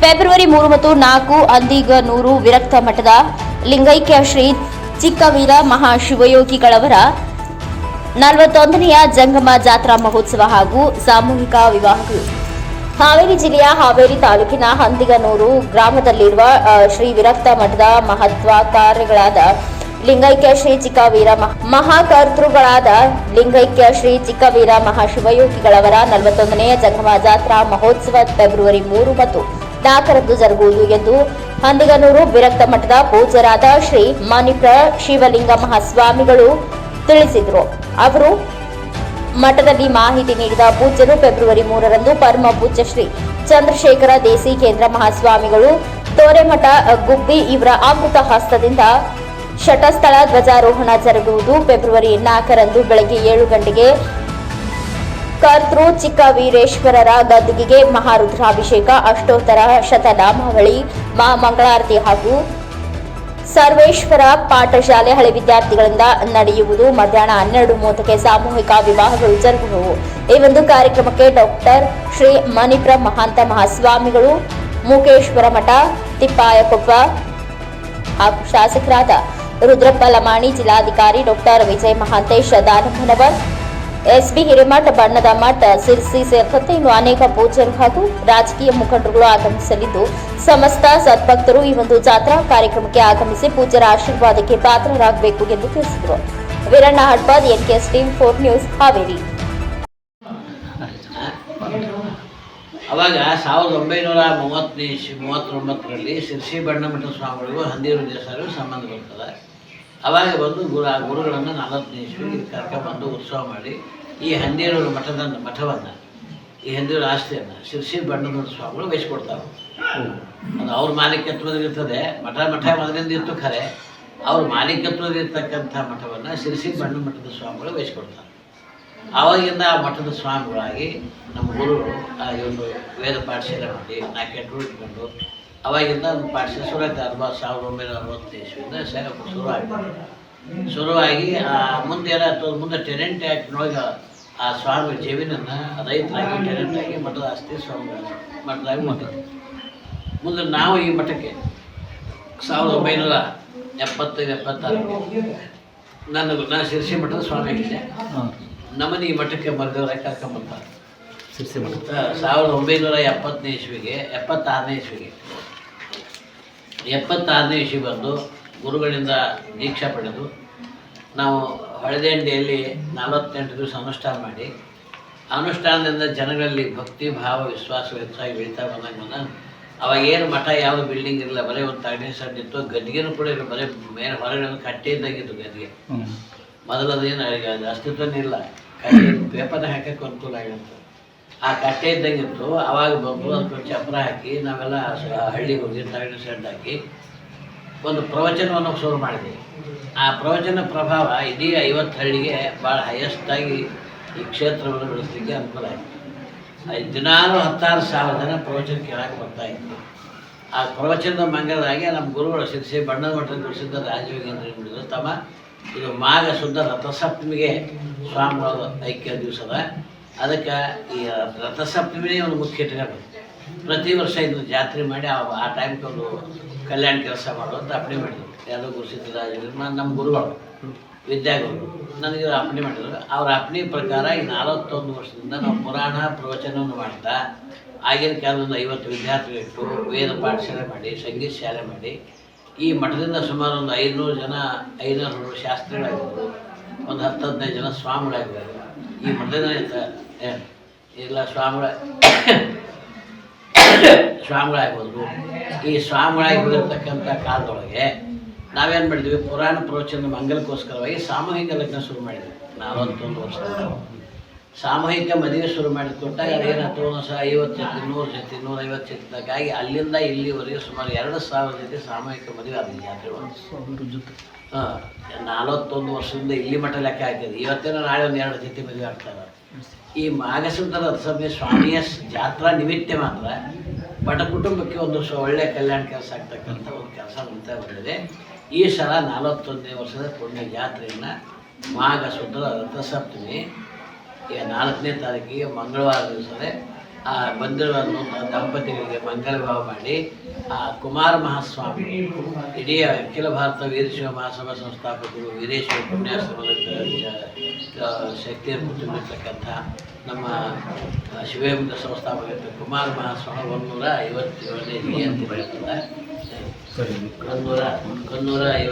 February ಮೂರು ಮತ್ತು ನಾಲ್ಕು ಅಂದಿಗನೂರು ವಿರಕ್ತ ಮಠದ ಲಿಂಗೈಕ್ಯ ಶ್ರೀ ಚಿಕ್ಕವೀರ ಮಹಾಶಿವಯೋಗಿಗಳವರ ನಲವತ್ತೊಂದನೆಯ ಜಂಗಮ ಜಾತ್ರಾ ಮಹೋತ್ಸವ ಹಾಗೂ ಸಾಮೂಹಿಕ ವಿವಾಹಗಳು. ಹಾವೇರಿ ಜಿಲ್ಲೆಯ ಹಾವೇರಿ ತಾಲೂಕಿನ ಹಂದಿಗನೂರು ಗ್ರಾಮದಲ್ಲಿರುವ ಶ್ರೀ ವಿರಕ್ತ ಮಠದ ಮಹತ್ವಾಕಾರ್ಯಗಳಾದ ಲಿಂಗೈಕ್ಯ ಶ್ರೀ ಚಿಕ್ಕವೀರ ಮಹ- ಮಹಾಕರ್ತೃಗಳಾದ ಲಿಂಗೈಕ್ಯ ಶ್ರೀ ಚಿಕ್ಕವೀರ ಮಹಾಶಿವಯೋಗಿಗಳವರ ನಲವತ್ತೊಂದನೆಯ ಜಂಗಮ ಜಾತ್ರಾ ಮಹೋತ್ಸವ ಫೆಬ್ರವರಿ ಮೂರು ಮತ್ತು ನಾಲ್ಕರಂದು ಜರುಗುವುದು ಎಂದು ಹಂದಿಗನೂರು ವಿರಕ್ತ ಮಠದ ಪೂಜ್ಯರಾದ ಶ್ರೀ ಮಾನಿಪ್ರ ಶಿವಲಿಂಗ ಮಹಾಸ್ವಾಮಿಗಳು ತಿಳಿಸಿದರು. ಅವರು ಮಠದಲ್ಲಿ ಮಾಹಿತಿ ನೀಡಿದ ಪೂಜ್ಯರು ಫೆಬ್ರವರಿ ಮೂರರಂದು ಪರಮ ಪೂಜ್ಯ ಶ್ರೀ ಚಂದ್ರಶೇಖರ ದೇಸಿ ಕೇಂದ್ರ ಮಹಾಸ್ವಾಮಿಗಳು ತೋರೆಮಠ ಗುಬ್ಬಿ ಇವರ ಅಮೃತ ಹಸ್ತದಿಂದ ಶಟಸ್ಥಳ ಧ್ವಜಾರೋಹಣ ಜರುಗುವುದು ಫೆಬ್ರವರಿ ನಾಲ್ಕರಂದು ಬೆಳಗ್ಗೆ ಏಳು ಗಂಟೆಗೆ ಕರ್ತೃ ಚಿಕ್ಕ ವೀರೇಶ್ವರರ ಗದ್ದುಗೆಗೆ ಮಹಾರುದ್ರಾಭಿಷೇಕ, ಅಷ್ಟೋತ್ತರ ಶತನಾಮಾವಳಿ, ಮಾ ಮಂಗಳಾರತಿ ಹಾಗೂ ಸರ್ವೇಶ್ವರ ಪಾಠಶಾಲೆ ಹಳೆ ವಿದ್ಯಾರ್ಥಿಗಳಿಂದ ನಡೆಯುವುದು ಮಧ್ಯಾಹ್ನ ಹನ್ನೆರಡು ಮೂವತ್ತಕ್ಕೆ ಸಾಮೂಹಿಕ ವಿವಾಹಗಳು ಜರುಗುವವು. ಈ ಒಂದು ಕಾರ್ಯಕ್ರಮಕ್ಕೆ ಡಾಕ್ಟರ್ ಶ್ರೀ ಮಣಿಪ್ರ ಮಹಾಂತ ಮಹಾಸ್ವಾಮಿಗಳು, ಮುಕೇಶ್ವರ ಮಠ, ತಿಪ್ಪಾಯಕೊಪ್ಪ ಹಾಗೂ ಶಾಸಕರಾದ ರುದ್ರಪ್ಪ ಲಮಾಣಿ, ಜಿಲ್ಲಾಧಿಕಾರಿ ಡಾಕ್ಟರ್ ವಿಜಯ್ ಮಹಾಂತೇಶ್ ದಾನಮ್ಮನವರ್ ಎಸ್ಬಿ ಹಿರೇಮಠ ಬಣ್ಣದ ಮಠ ಸಿರ್ಸಿ ಸೇರಿದಂತೆ ಇನ್ನು ಅನೇಕ ಪೂಜರು ಹಾಗೂ ರಾಜಕೀಯ ಮುಖಂಡರುಗಳು ಆಗಮಿಸಲಿದ್ದು, ಸಮಸ್ತ ಸದ್ಭಕ್ತರು ಈ ಒಂದು ಜಾತ್ರಾ ಕಾರ್ಯಕ್ರಮಕ್ಕೆ ಆಗಮಿಸಿ ಪೂಜರ ಆಶೀರ್ವಾದಕ್ಕೆ ಪಾತ್ರರಾಗಬೇಕು ಎಂದು ತಿಳಿಸಿದರು. Veeranna Hadbad NKS team four news Haveri. ಅವಾಗ ಸಾವಿರದ ಒಂಬೈನೂರ ಮೂವತ್ತೊಂಬತ್ತರಲ್ಲಿ ಶಿರ್ಸಿ ಬಣ್ಣಮಠ ಸ್ವಾಮಿಗಳಿಗೂ ಹಂದಿರು ಅವಾಗ ಬಂದು ಗುರು ಆ ಗುರುಗಳನ್ನು ನಲವತ್ತನೇ ಇಸ್ವಿ ಕರ್ಕೊಂಡ್ಬಂದು ಉತ್ಸವ ಮಾಡಿ ಈ ಹಂದಿರೂರು ಮಠದ ಮಠವನ್ನು, ಈ ಹಂದಿರೂರು ಆಸ್ತಿಯನ್ನು ಶಿರ್ಸಿ ಬಣ್ಣದ ಸ್ವಾಮಿಗಳು ವಹಿಸ್ಕೊಡ್ತಾರೆ ಅದು ಅವ್ರ ಮಾಲೀಕತ್ವದಲ್ಲಿರ್ತದೆ, ಮಠ ಮಠ ಮೊದಲಿಂದ ಇತ್ತು ಖರೆ, ಅವ್ರ ಮಾಲೀಕತ್ವದಲ್ಲಿರ್ತಕ್ಕಂಥ ಮಠವನ್ನು ಶಿರ್ಸಿ ಬಣ್ಣ ಮಠದ ಸ್ವಾಮಿಗಳು ವಹಿಸ್ಕೊಡ್ತಾರೆ ಆವಾಗಿಂದ ಆ ಮಠದ ಸ್ವಾಮಿಗಳಾಗಿ ನಮ್ಮ ಗುರುಗಳು, ಆ ಒಂದು ವೇದ ಪಾಠಶಾಲೆ ಮಾಡಿ ನಾಲ್ಕೆಂಟು ಇಟ್ಕೊಂಡು ಅವಾಗಿಂದ ಒಂದು ಶುರು ಆಯ್ತು ಅರವತ್ತು ಸಾವಿರದ ಒಂಬೈನೂರ ಅರವತ್ತೈದು ಇಸ್ವಿಯಿಂದ ಶುರು ಆಯ್ತು. ಶುರುವಾಗಿ ಆ ಮುಂದೆ ಏನಾಯ್ತು ಮುಂದೆ ಟೆನೆಂಟ್ ನೋಡಿದ ಆ ಸ್ವಾಮಿ ಜಮೀನನ್ನು ರೈತರಾಗಿ ಟೆನೆಂಟ್ ಆಗಿ ಮಠದ ಆಸ್ತಿ ಸ್ವಾಮಿ ಮಠದಾಗಿ ಮಾಡಿದ್ವಿ ಮುಂದೆ ನಾವು ಈ ಮಠಕ್ಕೆ ಸಾವಿರದ ಒಂಬೈನೂರ ಎಪ್ಪತ್ತೈದು ಎಪ್ಪತ್ತಾರು ನನ್ನ ನಾನು ಶಿರ್ಸಿ ಮಠದ ಸ್ವಾಮಿ ಆಗಿದ್ದೆ ನಮ್ಮನ್ನು ಈ ಮಠಕ್ಕೆ ಮರದೇವರ ಕರ್ಕೊಂಬಂತ ಸಿರ್ಸಿ ಮಠ. ಸಾವಿರದ ಒಂಬೈನೂರ ಎಪ್ಪತ್ತನೇ ಇಸ್ವಿಗೆ ಎಪ್ಪತ್ತಾರನೇ ಇಸ್ವಿಗೆ. ಎಪ್ಪತ್ತಾರನೇ ಇಸ್ವಿ ಬಂದು ಗುರುಗಳಿಂದ ದೀಕ್ಷಾ ಪಡೆದು ನಾವು ಹೊಳೆದಂಡಿಯಲ್ಲಿ ನಲವತ್ತೆಂಟು ದಿವಸ ಅನುಷ್ಠಾನ ಮಾಡಿ ಅನುಷ್ಠಾನದಿಂದ ಜನಗಳಲ್ಲಿ ಭಕ್ತಿ ಭಾವ ವಿಶ್ವಾಸ ಹೆಚ್ಚಾಗಿ ಬೆಳೀತಾ ಬಂದಾಗ ಬಂದ ಅವಾಗ ಏನು ಮಠ ಯಾವ ಬಿಲ್ಡಿಂಗ್ ಇರಲಿಲ್ಲ ಬರೀ ಒಂದು ತಗಡಿನ ಸಡ್ ಇತ್ತು ಗದ್ದಿಗೆನೂ ಕೂಡ ಇಲ್ಲ ಬರೀ ಮೇಲೆ ಹೊರಗಡೆ ಒಂದು ಕಟ್ಟೆ ಇದ್ದಾಗಿತ್ತು ಗದ್ದಿಗೆ. ಮೊದಲದೇನು ಅಸ್ತಿತ್ವನೇ ಇಲ್ಲ. ಪೇಪರ್ನ ಹಾಕಕ್ಕೆ ಅನುಕೂಲ ಆಗಿರುತ್ತೆ ಆ ಕಟ್ಟೆ ಇದ್ದಂಗಿತ್ತು. ಅವಾಗ ಬಂದು ಅದಕ್ಕೆ ಚಪ್ರ ಹಾಕಿ, ನಾವೆಲ್ಲ ಹಳ್ಳಿಗೆ ಹೋಗಿ ತಗಡಿನ ಸೆಡ್ ಹಾಕಿ ಒಂದು ಪ್ರವಚನವನ್ನು ಶುರು ಮಾಡಿದ್ವಿ. ಆ ಪ್ರವಚನ ಪ್ರಭಾವ ಇಡೀ ಐವತ್ತು ಹಳ್ಳಿಗೆ ಭಾಳ ಹೈಯೆಸ್ಟಾಗಿ ಈ ಕ್ಷೇತ್ರವನ್ನು ಬೆಳೆಸಲಿಕ್ಕೆ ಅನುಕೂಲ ಆಯಿತು. ದಿನಾಲು ಹತ್ತಾರು ಸಾವಿರ ಜನ ಪ್ರವಚನ ಕೇಳಕ್ಕೆ ಬರ್ತಾ ಇತ್ತು ಆ ಪ್ರವಚನದ ಮಂಗಳದಾಗಿ ನಮ್ಮ ಗುರುಗಳು ಶಿರಿಸಿ ಬಣ್ಣದ ಮಠದ ಪ್ರಸಿದ್ಧ ರಾಜಯೋಗೇಂದ್ರ ಬಿಡಿದ್ರು ತಮ್ಮ, ಇದು ಮಾಘ ಶುದ್ಧ ರಥಸಪ್ತಮಿಗೆ ಸ್ವಾಮಿಗಳ ಐಕ್ಯ ದಿವಸದ ಅದಕ್ಕೆ ಈ ರಥಸಪ್ತಮಿನೇ ಒಂದು ಮುಖ್ಯ ಇಟ್ಕೊಂಡು ಪ್ರತಿ ವರ್ಷ ಇದು ಜಾತ್ರೆ ಮಾಡಿ ಆ ಆ ಟೈಮ್ಗೆ ಒಂದು ಕಲ್ಯಾಣ ಕೆಲಸ ಮಾಡುವಂತ ಅಪ್ಣೆ ಮಾಡಿದ್ರು. ಯಾವುದೋ ಗುರು ರಾಜ ನಮ್ಮ ಗುರುಗಳು. ವಿದ್ಯಾಗುರು. ನನಗೆ ಅಪ್ಣೆ ಮಾಡಿದ್ರು. ಅವ್ರ ಅಪ್ಣೆ ಪ್ರಕಾರ ಈ ನಲವತ್ತೊಂದು ವರ್ಷದಿಂದ ನಾವು ಪುರಾಣ ಪ್ರವಚನವನ್ನು ಮಾಡ್ತಾ, ಆಗಿನ ಕಾಲದಲ್ಲಿ ಐವತ್ತು ವಿದ್ಯಾರ್ಥಿಗಳಿಟ್ಟು ವೇದ ಪಾಠಶಾಲೆ ಮಾಡಿ, ಸಂಗೀತ ಶಾಲೆ ಮಾಡಿ, ಈ ಮಠದಿಂದ ಸುಮಾರು ಒಂದು ಐನೂರು ಜನ ಐನೂರು ಶಾಸ್ತ್ರಿಗಳಾಗಿದ್ದರು ಒಂದು ಹತ್ತು ಹದಿನೈದು ಜನ ಸ್ವಾಮಿಗಳಾಗಿದ್ದಾರೆ. ಈ ಏ, ಇಲ್ಲ ಸ್ವಾಮಿಗಳ ಸ್ವಾಮಿಗಳಾಗ್ಬೋದು. ಈ ಸ್ವಾಮಿಗಳಾಗಿ ಬಂದಿರತಕ್ಕಂಥ ಕಾಲದೊಳಗೆ ನಾವೇನು ಮಾಡಿದ್ವಿ? ಪುರಾಣ ಪ್ರವಚನ ಮಂಗಲಕ್ಕೋಸ್ಕರವಾಗಿ ಸಾಮೂಹಿಕ ಲಗ್ನ ಶುರು ಮಾಡಿದ್ವಿ. ನಾಲ್ವತ್ತೊಂದು ವರ್ಷದಿಂದ ಸಾಮೂಹಿಕ ಮದುವೆ ಶುರು ಮಾಡಿ ಕೊಟ್ಟಾಗ ಅದೇನಾಯ್ತು ಒಂದು ಸಹ ಐವತ್ತು ಜೊತೆ ನೂರು ಜೊತೆ ನೂರೈವತ್ತು ಜೊತೆಗಾಗಿ ಅಲ್ಲಿಂದ ಇಲ್ಲಿವರೆಗೆ ಸುಮಾರು ಎರಡು ಸಾವಿರ ಜೊತೆ ಸಾಮೂಹಿಕ ಮದುವೆ ಆದ ಜಾತ್ರೆ ಜೊತೆ. ಹಾಂ ನಲವತ್ತೊಂದು ವರ್ಷದಿಂದ ಇಲ್ಲಿ ಮಟ್ಟ ಲೆಕ್ಕ ಆಗ್ತದೆ ಇವತ್ತಿನ ನಾಳೆ ಒಂದು ಎರಡು ಜೊತೆ ಮದುವೆ ಆಗ್ತಾರೆ ಈ ಮಾಗಸುಂದರ ಸಭೆ ಸ್ವಾಮಿಯ ಜಾತ್ರಾ ನಿಮಿತ್ತ ಮಾತ್ರ ಬಡ ಕುಟುಂಬಕ್ಕೆ ಒಂದು ಒಳ್ಳೆಯ ಕಲ್ಯಾಣ ಕೆಲಸ ಆಗ್ತಕ್ಕಂಥ ಒಂದು ಕೆಲಸ ನಡೀತಾ ಬಂದಿದೆ ಈ ಸಲ ನಲವತ್ತೊಂದನೇ ವರ್ಷದ ಪುಣ್ಯ ಜಾತ್ರೆಯನ್ನು ಮಾಘ ಸುಂದರ ರಥಸಪ್ತಮಿ ಈಗ ನಾಲ್ಕನೇ ತಾರೀಕಿಗೆ ಮಂಗಳವಾರ ದಿವಸವೇ ಆ ಬಂಧುಗಳನ್ನು ದಂಪತಿಗಳಿಗೆ ಮಂಗಲ ಭಾವ ಮಾಡಿ ಆ ಕುಮಾರ ಮಹಾಸ್ವಾಮಿ ಇಡೀ ಅಖಿಲ ಭಾರತ ವೀರಶಿವ ಮಹಾಸಭಾ ಸಂಸ್ಥಾಪಕರು ವೀರೇಶ್ವರ ಪುಣ್ಯಾಶ್ರಮದ ಶಕ್ತಿಯನ್ನು ತುಂಬಿರ್ತಕ್ಕಂಥ ನಮ್ಮ ಶಿವೇಂದ್ರ ಸಂಸ್ಥಾಪಕ ಕುಮಾರ ಮಹಾಸ್ವಾಮಿ ಒಂದೂರ ಐವತ್ತೇಳನೇ ಜಯಂತಿ ಬರ್ತದೆ. ಕನ್ನೂರ ಕನ್ನೂರ ಐವತ್ತು